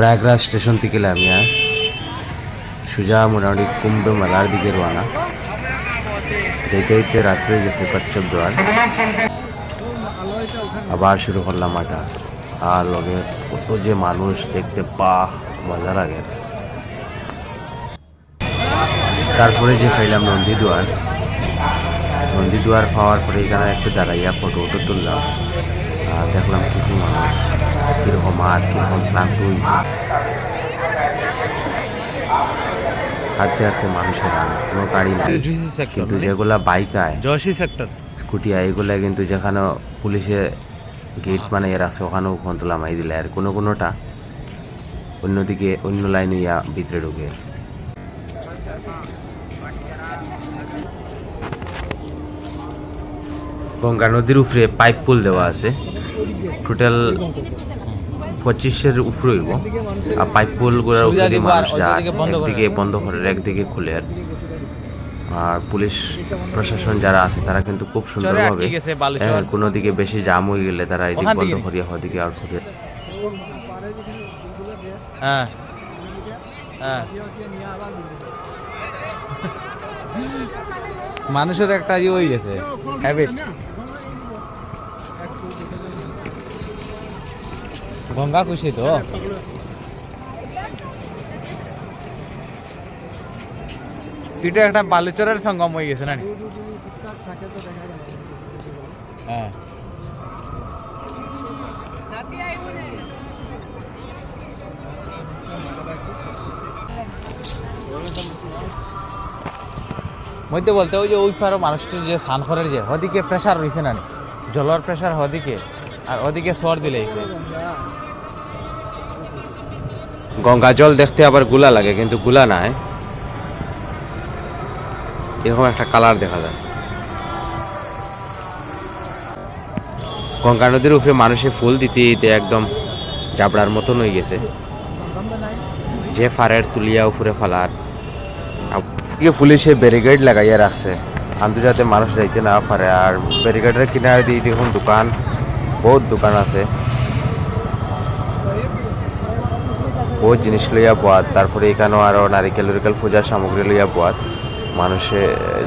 Prayagraj station থেকে লামিয়া সোজা মোটামুটি কুম্ভ মেলার দিকে রওনা দেখতে দেখতে রাত্রে গেছে কচ্ছপ দোয়ার আবার শুরু করলাম আটা আর লগে কত যে মানুষ দেখতে পা মজা লাগে তারপরে যে খাইলাম নন্দীদুয়ার নন্দীদুয়ার পাওয়ার পরে এখানে একটু দাঁড়াইয়া ফটো উটো তুললাম দেখলাম কিছু মানুষ কীরকম আর কীরকম ক্লান্ত হয়েছে। হাঁটতে হাঁটতে মানুষের কোনো গাড়ি নাই। কিন্তু যেগুলা বাইক আয় স্কুটি আয় এগুলা কিন্তু যেখানে পুলিশে গেট মানে এর আছে ওখানেও কন্ট্রোল আমাই দিলে। আর কোনো কোনোটা অন্যদিকে অন্য লাইন ইয়া ভিতরে ঢুকে। গঙ্গা নদীর উপরে পাইপ পুল দেওয়া আছে। টোটাল পঁচিশের উপরে হইব। আর পাইপ পুলগুলার উপরে দিয়ে মানুষ যায়। বন্ধ করে একদিকে বন্ধ করে একদিকে খুলে। আর আর পুলিশ প্রশাসন যারা আছে তারা কিন্তু খুব সুন্দরভাবে। হ্যাঁ, কোনো দিকে বেশি জাম হয়ে গেলে তারা এদিক বন্ধ দিকে? করিয়া ওদিকে আউট করিয়া হ্যাঁ। হ্যাঁ। মানুষের একটা ইয়ে হয়ে গেছে হ্যাবিট গঙ্গা খুশি তো? এটা একটা বালুচরের সঙ্গম হয়ে গেছে না হ্যাঁ। মধ্যে বলতে ওই যে ওই পারো মানুষটির যে স্নান করার যে ওদিকে প্রেশার রয়েছে না? জলের প্রেশার ওদিকে আর ওদিকে সর দিলেইছে গঙ্গা জল দেখতে আবারগুলা লাগে, কিন্তু গুলা নাই। এরকম একটা কালার দেখা যায়। গঙ্গা নদীর উপরে মানুষে ফুল দিতে দিতে একদম জাবড়ার মতন হয়ে গেছে। যে ফারের তুলিয়া উপরে ফালার। পুলিশে ব্যারিকেড লাগাইয়া রাখছে। আন্তর্জাতিক মানুষ যাইতে না পারে, আর ব্যারিকেডের কিনারে দিয়ে দেখুন দোকান। বহুত দোকান আছে। বহুত জিনিস লইয়া বোয়াত তারপরে এখানেও আরও নারিকেল নারিকেল পূজার সামগ্রী লইয়া বোয়াত মানুষে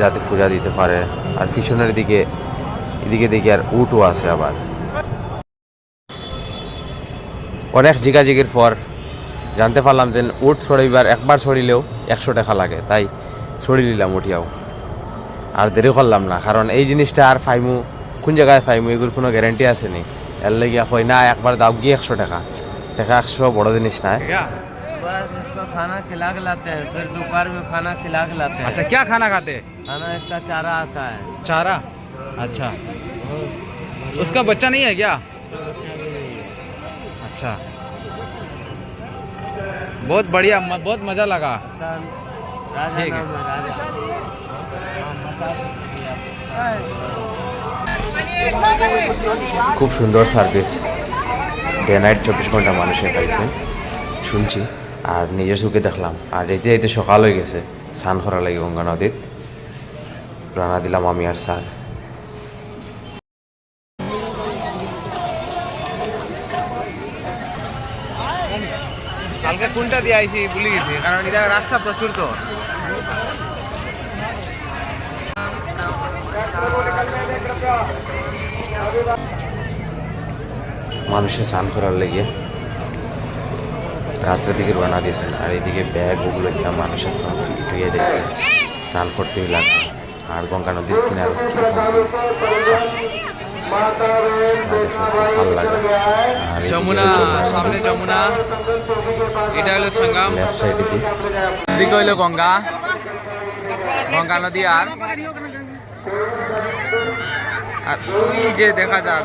যাতে পূজা দিতে পারে। আর পিছনের দিকে, এদিকে দেখি আর উটও আছে আবার। অনেক জিগাজিগির পর জানতে পারলাম যে উট ছড়াইবার একবার ছড়িলেও একশো টাকা লাগে। তাই ছড়ি নিলাম উঠিয়াও। আর দেরি করলাম না, কারণ এই জিনিসটা আর ফাইমু কোন জায়গায় ফাইমু এগুলোর কোনো গ্যারান্টি আছে নি এর লেগে কই না একবার দাও গিয়ে একশো টাকা টাকা একশো বড় জিনিস না सुबह इसको खाना खिला के लाते हैं फिर दोपहर में खाना खिला के लाते हैं अच्छा क्या खाना खाते हैं खाना इसका चारा आता है चारा अच्छा उसका बच्चा नहीं है क्या अच्छा बहुत बढ़िया म- बहुत मजा लगा इसका राजा ठीक है। খুব সুন্দর সার্ভিস ডে নাইট চব্বিশ ঘণ্টা মানুষে পাইছে শুনছি। আর নিজের চোখে দেখলাম। আর যেতে যেতে সকাল হয়ে গেছে। স্নান করা লাগে গঙ্গা নদীত। প্রাণা দিলাম আমি আর স্যার। কালকে কোনটা দিয়ে আইছি ভুলে গেছি, কারণ এটা রাস্তা প্রচুর তো। মানুষে স্নান করার লেগে রাত্রের দিকে রওনা দিয়েছেন আর এইদিকে ব্যাগ ওগুলো নিয়ে মানুষের ধুয়ে যাচ্ছে স্নান করতেই লাগবে আর গঙ্গা নদীর কিনারে যমুনা সামনে যমুনা। এটা হলো সঙ্গম। হইল গঙ্গা। গঙ্গা নদী আর আর যে দেখা যাক।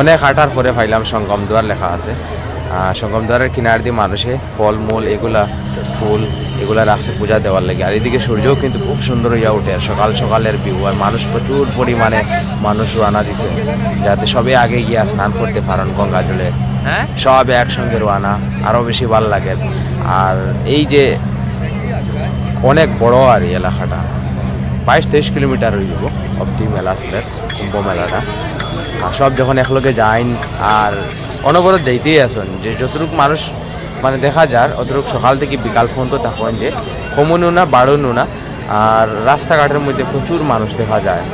অনেক হাটার পরে পাইলাম সঙ্গম দুয়ার লেখা আছে। সঙ্গম দুয়ারের কিনার দিয়ে মানুষে ফলমূল এগুলা ফুল এগুলা রাখছে পূজা দেওয়ার লাগে। আর এদিকে সূর্যও কিন্তু খুব সুন্দর হইয়া উঠে সকাল সকালের ভিউ আর মানুষ প্রচুর পরিমাণে মানুষ রানা দিছে যাতে সবে আগে গিয়ে স্নান করতে পারেন গঙ্গা জলে। হ্যাঁ? সব একসঙ্গে রানা আরও বেশি ভালো লাগে। আর এই যে অনেক বড় আর এলাকাটা। বাইশ তেইশ কিলোমিটার হয়ে যাব অব্দি মেলা ছিল কুম্ভ মেলাটা। আর সব যখন একলগে যাইন, আর অনবরত যাইতেই আসুন, যে যতটুকু মানুষ মানে দেখা যার, অতটুকু সকাল থেকে বিকাল পর্যন্ত থাকুন যে, কমনও না, বাড়নও না, আর রাস্তাঘাটের মধ্যে প্রচুর মানুষ দেখা যায়।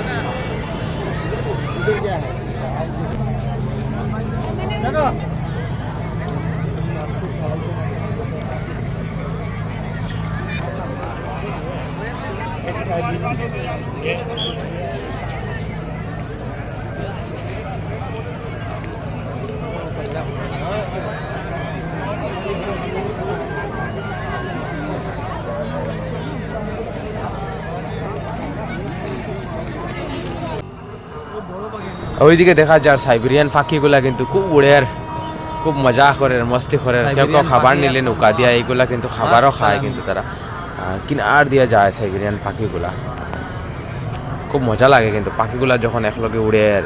ওইদিকে দেখা যায় সাইবেরিয়ান পাখিগুলা কিন্তু খুব উড়ে আর খুব মজা করে মস্তি করে কেউ কেউ খাবার নিলে নৌকা দিয়া এইগুলা কিন্তু খাবারও খায় কিন্তু তারা। কিনার দিয়া যায় সাইবেরিয়ান পাখিগুলা। খুব মজা লাগে কিন্তু, পাখিগুলা যখন একলগে উড়ে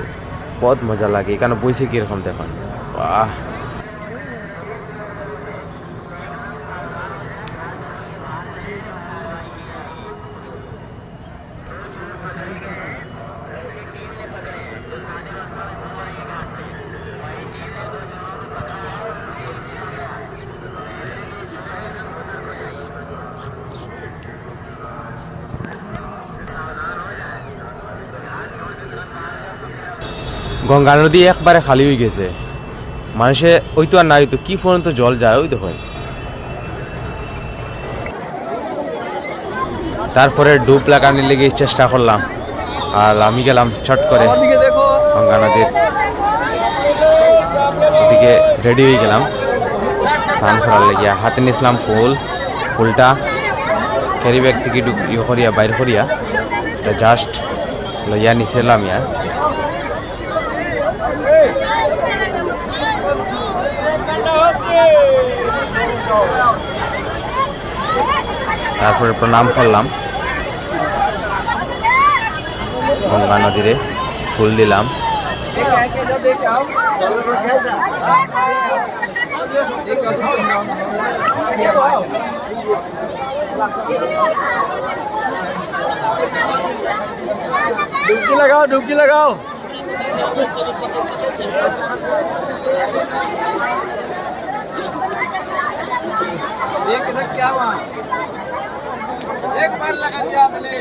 বহুত মজা লাগে এখানে বইছে কীরকম দেখুন। বাহ। গঙ্গা নদী একবারে খালি হয়ে গেছে। মানুষে, ওই তো আর নাই তো, কি পর্যন্ত জল যায়, ওই দেখুন। তারপরে ডুব লাগানোর লেগে চেষ্টা করলাম। আর আমি গেলাম ছট করে গঙ্গা নদীর। ওদিকে রেডি হয়ে গেলাম। স্নান করার লেগে হাতে নিয়েছিলাম ফুল। ফুলটা ক্যারি ব্যাগ থেকে ইয়ে করিয়া, বাইর করিয়া জাস্ট লইয়া নিছিলাম ইয়া তারপরে প্রণাম করলাম। গঙ্গা নদীরে ফুল দিলাম। ডুবকি লাগাও ডুবকি লাগাও। एक इधर क्या वहाँ एक बार लगा दिया आपने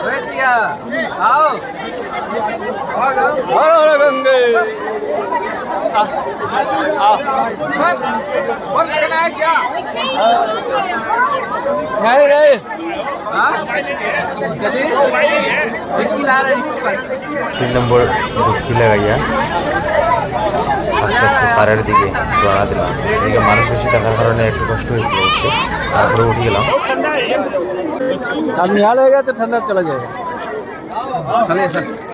भैया आओ हर हर गंगे बंद करना है क्या नहीं नहीं तीन नंबर रुकी लगाइया আস্তে আস্তে পাড়ের দিকে রওনা দিলাম এদিকে মানুষ বেশি থাকার কারণে একটু কষ্ট হয়েছিল উঠতে তারপরে উঠে গেলাম अब निहाल रहेगा तो ठंडा चला जाएगा चलिए सर